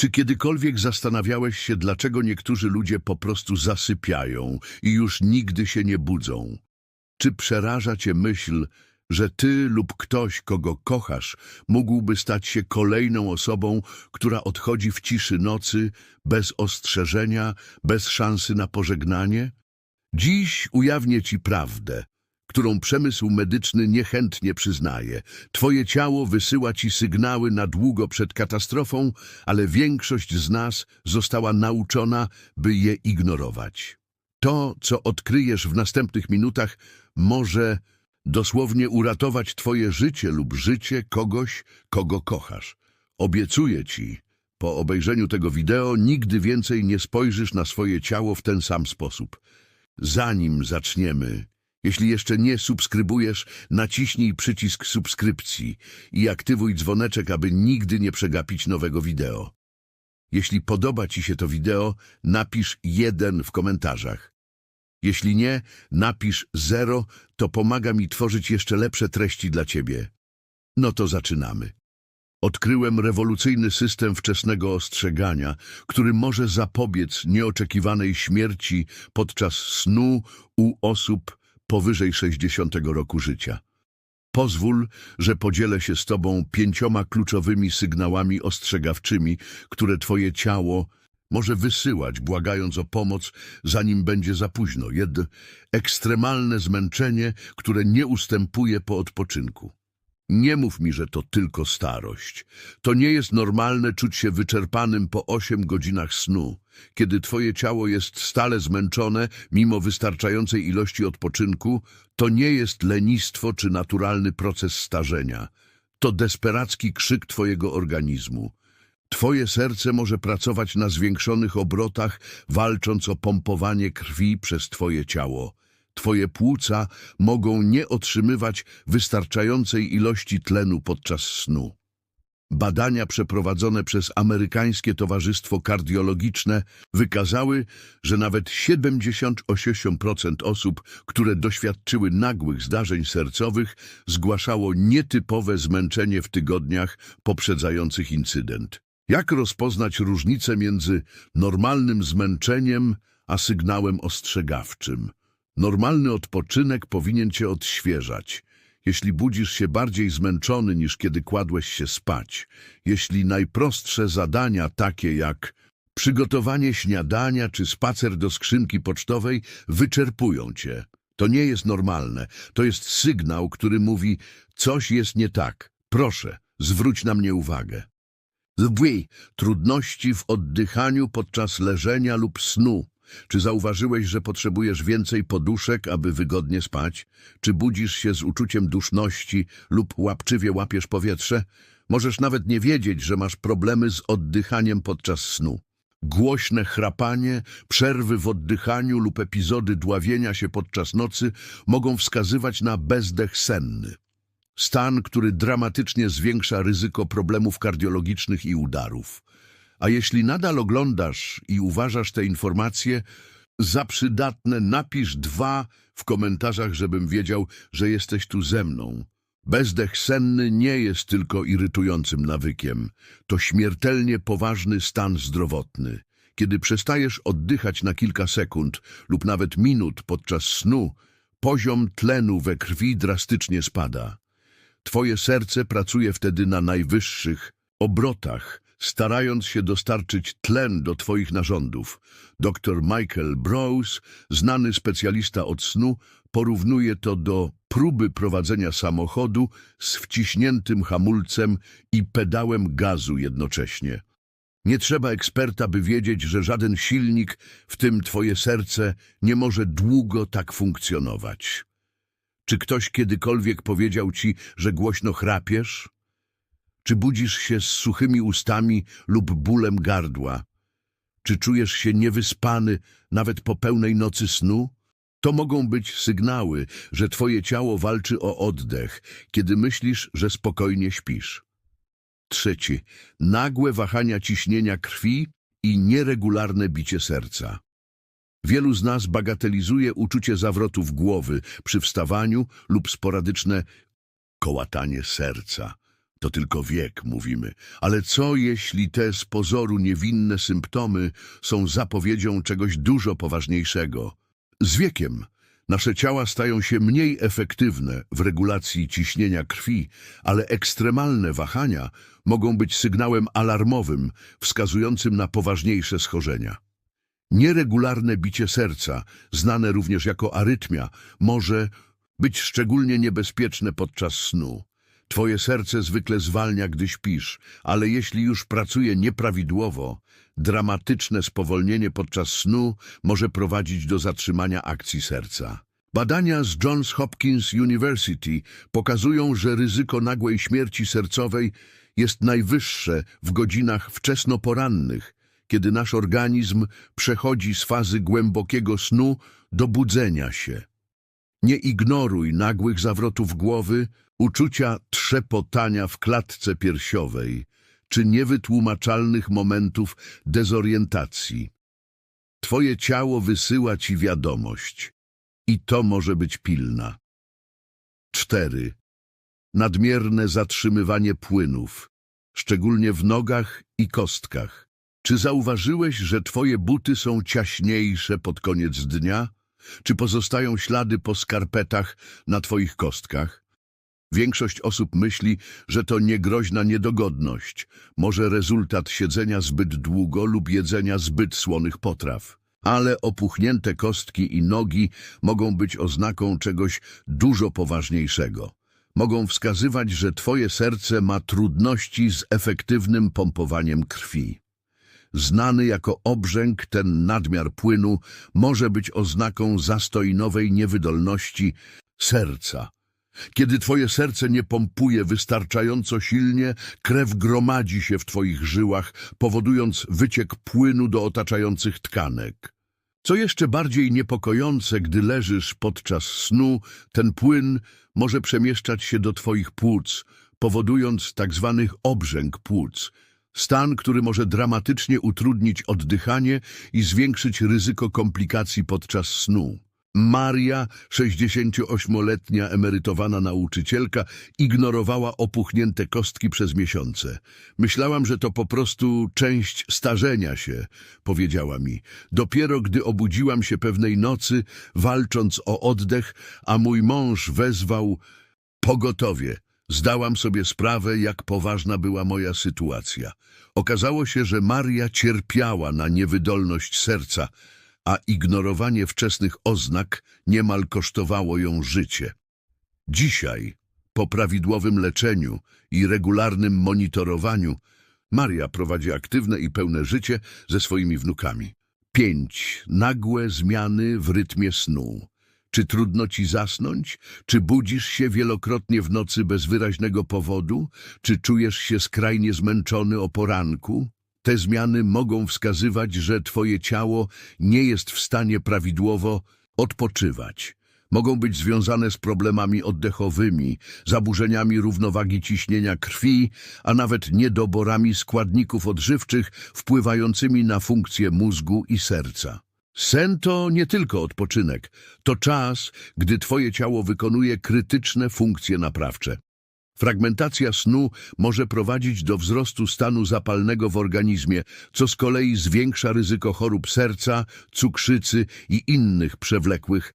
Czy kiedykolwiek zastanawiałeś się, dlaczego niektórzy ludzie po prostu zasypiają i już nigdy się nie budzą? Czy przeraża cię myśl, że ty lub ktoś, kogo kochasz, mógłby stać się kolejną osobą, która odchodzi w ciszy nocy, bez ostrzeżenia, bez szansy na pożegnanie? Dziś ujawnię ci prawdę, którą przemysł medyczny niechętnie przyznaje. Twoje ciało wysyła ci sygnały na długo przed katastrofą, ale większość z nas została nauczona, by je ignorować. To, co odkryjesz w następnych minutach, może dosłownie uratować twoje życie lub życie kogoś, kogo kochasz. Obiecuję ci, po obejrzeniu tego wideo nigdy więcej nie spojrzysz na swoje ciało w ten sam sposób. Zanim zaczniemy, jeśli jeszcze nie subskrybujesz, naciśnij przycisk subskrypcji i aktywuj dzwoneczek, aby nigdy nie przegapić nowego wideo. Jeśli podoba Ci się to wideo, napisz jeden w komentarzach. Jeśli nie, napisz zero, to pomaga mi tworzyć jeszcze lepsze treści dla Ciebie. No to zaczynamy. Odkryłem rewolucyjny system wczesnego ostrzegania, który może zapobiec nieoczekiwanej śmierci podczas snu u osób powyżej 60 roku życia. Pozwól, że podzielę się z Tobą pięcioma kluczowymi sygnałami ostrzegawczymi, które Twoje ciało może wysyłać, błagając o pomoc, zanim będzie za późno. Jed ekstremalne zmęczenie, które nie ustępuje po odpoczynku. Nie mów mi, że to tylko starość. To nie jest normalne czuć się wyczerpanym po 8 godzinach snu, kiedy twoje ciało jest stale zmęczone mimo wystarczającej ilości odpoczynku. To nie jest lenistwo czy naturalny proces starzenia. To desperacki krzyk twojego organizmu. Twoje serce może pracować na zwiększonych obrotach, walcząc o pompowanie krwi przez twoje ciało. Twoje płuca mogą nie otrzymywać wystarczającej ilości tlenu podczas snu. Badania przeprowadzone przez Amerykańskie Towarzystwo Kardiologiczne wykazały, że nawet 78% osób, które doświadczyły nagłych zdarzeń sercowych, zgłaszało nietypowe zmęczenie w tygodniach poprzedzających incydent. Jak rozpoznać różnicę między normalnym zmęczeniem a sygnałem ostrzegawczym? Normalny odpoczynek powinien cię odświeżać. Jeśli budzisz się bardziej zmęczony niż kiedy kładłeś się spać, jeśli najprostsze zadania takie jak przygotowanie śniadania czy spacer do skrzynki pocztowej wyczerpują cię, to nie jest normalne. To jest sygnał, który mówi, coś jest nie tak. Proszę, zwróć na mnie uwagę. Dwie, trudności w oddychaniu podczas leżenia lub snu. Czy zauważyłeś, że potrzebujesz więcej poduszek, aby wygodnie spać? Czy budzisz się z uczuciem duszności lub łapczywie łapiesz powietrze? Możesz nawet nie wiedzieć, że masz problemy z oddychaniem podczas snu. Głośne chrapanie, przerwy w oddychaniu lub epizody dławienia się podczas nocy mogą wskazywać na bezdech senny. Stan, który dramatycznie zwiększa ryzyko problemów kardiologicznych i udarów. A jeśli nadal oglądasz i uważasz te informacje za przydatne, napisz dwa w komentarzach, żebym wiedział, że jesteś tu ze mną. Bezdech senny nie jest tylko irytującym nawykiem. To śmiertelnie poważny stan zdrowotny. Kiedy przestajesz oddychać na kilka sekund lub nawet minut podczas snu, poziom tlenu we krwi drastycznie spada. Twoje serce pracuje wtedy na najwyższych obrotach, starając się dostarczyć tlen do Twoich narządów. Dr Michael Brose, znany specjalista od snu, porównuje to do próby prowadzenia samochodu z wciśniętym hamulcem i pedałem gazu jednocześnie. Nie trzeba eksperta, by wiedzieć, że żaden silnik, w tym Twoje serce, nie może długo tak funkcjonować. Czy ktoś kiedykolwiek powiedział Ci, że głośno chrapiesz? Czy budzisz się z suchymi ustami lub bólem gardła? Czy czujesz się niewyspany nawet po pełnej nocy snu? To mogą być sygnały, że twoje ciało walczy o oddech, kiedy myślisz, że spokojnie śpisz. Trzeci. Nagłe wahania ciśnienia krwi i nieregularne bicie serca. Wielu z nas bagatelizuje uczucie zawrotów głowy przy wstawaniu lub sporadyczne kołatanie serca. To tylko wiek, mówimy. Ale co jeśli te z pozoru niewinne symptomy są zapowiedzią czegoś dużo poważniejszego? Z wiekiem nasze ciała stają się mniej efektywne w regulacji ciśnienia krwi, ale ekstremalne wahania mogą być sygnałem alarmowym wskazującym na poważniejsze schorzenia. Nieregularne bicie serca, znane również jako arytmia, może być szczególnie niebezpieczne podczas snu. Twoje serce zwykle zwalnia, gdy śpisz, ale jeśli już pracuje nieprawidłowo, dramatyczne spowolnienie podczas snu może prowadzić do zatrzymania akcji serca. Badania z Johns Hopkins University pokazują, że ryzyko nagłej śmierci sercowej jest najwyższe w godzinach wczesnoporannych, kiedy nasz organizm przechodzi z fazy głębokiego snu do budzenia się. Nie ignoruj nagłych zawrotów głowy, uczucia trzepotania w klatce piersiowej czy niewytłumaczalnych momentów dezorientacji. Twoje ciało wysyła ci wiadomość i to może być pilna. 4. Nadmierne zatrzymywanie płynów, szczególnie w nogach i kostkach. Czy zauważyłeś, że twoje buty są ciaśniejsze pod koniec dnia? Czy pozostają ślady po skarpetach na twoich kostkach? Większość osób myśli, że to niegroźna niedogodność, może rezultat siedzenia zbyt długo lub jedzenia zbyt słonych potraw. Ale opuchnięte kostki i nogi mogą być oznaką czegoś dużo poważniejszego. Mogą wskazywać, że twoje serce ma trudności z efektywnym pompowaniem krwi. Znany jako obrzęk, ten nadmiar płynu może być oznaką zastojnowej niewydolności serca. Kiedy twoje serce nie pompuje wystarczająco silnie, krew gromadzi się w twoich żyłach, powodując wyciek płynu do otaczających tkanek. Co jeszcze bardziej niepokojące, gdy leżysz podczas snu, ten płyn może przemieszczać się do twoich płuc, powodując tak zwany obrzęk płuc, stan, który może dramatycznie utrudnić oddychanie i zwiększyć ryzyko komplikacji podczas snu. Maria, 68-letnia emerytowana nauczycielka, ignorowała opuchnięte kostki przez miesiące. Myślałam, że to po prostu część starzenia się, powiedziała mi. Dopiero gdy obudziłam się pewnej nocy, walcząc o oddech, a mój mąż wezwał pogotowie. Zdałam sobie sprawę, jak poważna była moja sytuacja. Okazało się, że Maria cierpiała na niewydolność serca, a ignorowanie wczesnych oznak niemal kosztowało ją życie. Dzisiaj, po prawidłowym leczeniu i regularnym monitorowaniu, Maria prowadzi aktywne i pełne życie ze swoimi wnukami. 5. Nagłe zmiany w rytmie snu. Czy trudno ci zasnąć? Czy budzisz się wielokrotnie w nocy bez wyraźnego powodu? Czy czujesz się skrajnie zmęczony o poranku? Te zmiany mogą wskazywać, że twoje ciało nie jest w stanie prawidłowo odpoczywać. Mogą być związane z problemami oddechowymi, zaburzeniami równowagi ciśnienia krwi, a nawet niedoborami składników odżywczych wpływającymi na funkcje mózgu i serca. Sen to nie tylko odpoczynek, to czas, gdy twoje ciało wykonuje krytyczne funkcje naprawcze. Fragmentacja snu może prowadzić do wzrostu stanu zapalnego w organizmie, co z kolei zwiększa ryzyko chorób serca, cukrzycy i innych przewlekłych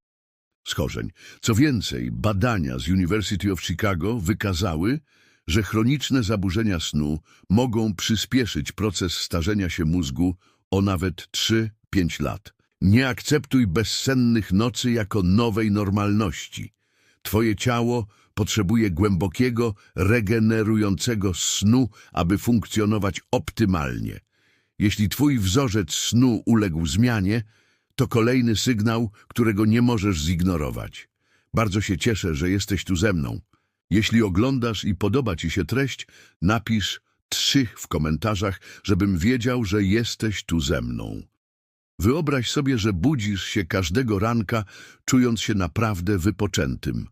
schorzeń. Co więcej, badania z University of Chicago wykazały, że chroniczne zaburzenia snu mogą przyspieszyć proces starzenia się mózgu o nawet 3-5 lat. Nie akceptuj bezsennych nocy jako nowej normalności. Twoje ciało potrzebuje głębokiego, regenerującego snu, aby funkcjonować optymalnie. Jeśli twój wzorzec snu uległ zmianie, to kolejny sygnał, którego nie możesz zignorować. Bardzo się cieszę, że jesteś tu ze mną. Jeśli oglądasz i podoba ci się treść, napisz trzy w komentarzach, żebym wiedział, że jesteś tu ze mną. Wyobraź sobie, że budzisz się każdego ranka, czując się naprawdę wypoczętym.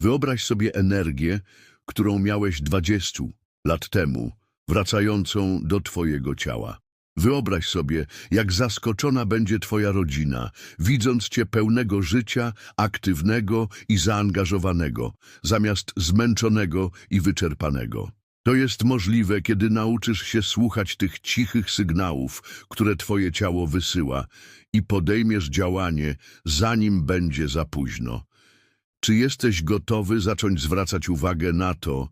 Wyobraź sobie energię, którą miałeś 20 lat temu, wracającą do twojego ciała. Wyobraź sobie, jak zaskoczona będzie twoja rodzina, widząc cię pełnego życia, aktywnego i zaangażowanego, zamiast zmęczonego i wyczerpanego. To jest możliwe, kiedy nauczysz się słuchać tych cichych sygnałów, które twoje ciało wysyła i podejmiesz działanie, zanim będzie za późno. Czy jesteś gotowy zacząć zwracać uwagę na to,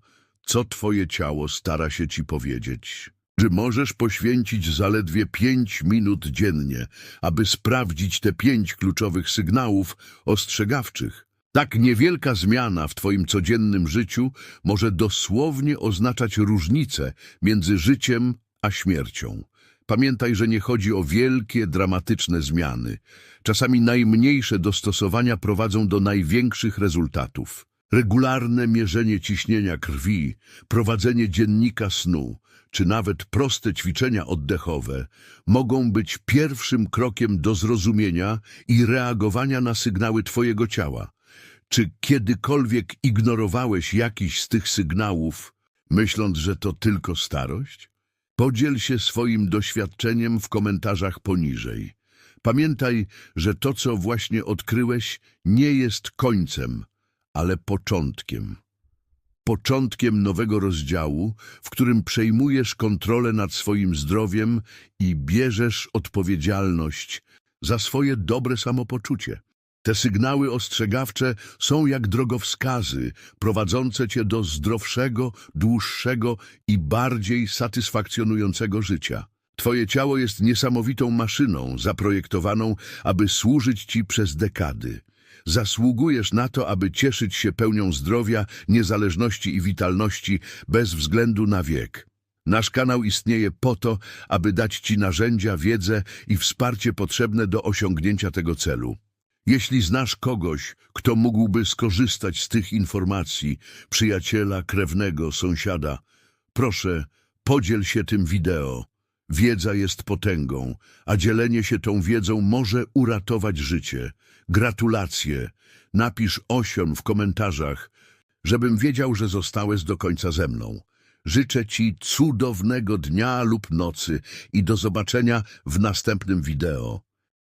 co twoje ciało stara się ci powiedzieć? Czy możesz poświęcić zaledwie pięć minut dziennie, aby sprawdzić te pięć kluczowych sygnałów ostrzegawczych? Tak niewielka zmiana w twoim codziennym życiu może dosłownie oznaczać różnicę między życiem a śmiercią. Pamiętaj, że nie chodzi o wielkie, dramatyczne zmiany. Czasami najmniejsze dostosowania prowadzą do największych rezultatów. Regularne mierzenie ciśnienia krwi, prowadzenie dziennika snu, czy nawet proste ćwiczenia oddechowe mogą być pierwszym krokiem do zrozumienia i reagowania na sygnały Twojego ciała. Czy kiedykolwiek ignorowałeś jakiś z tych sygnałów, myśląc, że to tylko starość? Podziel się swoim doświadczeniem w komentarzach poniżej. Pamiętaj, że to, co właśnie odkryłeś, nie jest końcem, ale początkiem. Początkiem nowego rozdziału, w którym przejmujesz kontrolę nad swoim zdrowiem i bierzesz odpowiedzialność za swoje dobre samopoczucie. Te sygnały ostrzegawcze są jak drogowskazy prowadzące cię do zdrowszego, dłuższego i bardziej satysfakcjonującego życia. Twoje ciało jest niesamowitą maszyną zaprojektowaną, aby służyć ci przez dekady. Zasługujesz na to, aby cieszyć się pełnią zdrowia, niezależności i witalności bez względu na wiek. Nasz kanał istnieje po to, aby dać Ci narzędzia, wiedzę i wsparcie potrzebne do osiągnięcia tego celu. Jeśli znasz kogoś, kto mógłby skorzystać z tych informacji, przyjaciela, krewnego, sąsiada, proszę, podziel się tym wideo. Wiedza jest potęgą, a dzielenie się tą wiedzą może uratować życie. Gratulacje. Napisz osion w komentarzach, żebym wiedział, że zostałeś do końca ze mną. Życzę Ci cudownego dnia lub nocy i do zobaczenia w następnym wideo.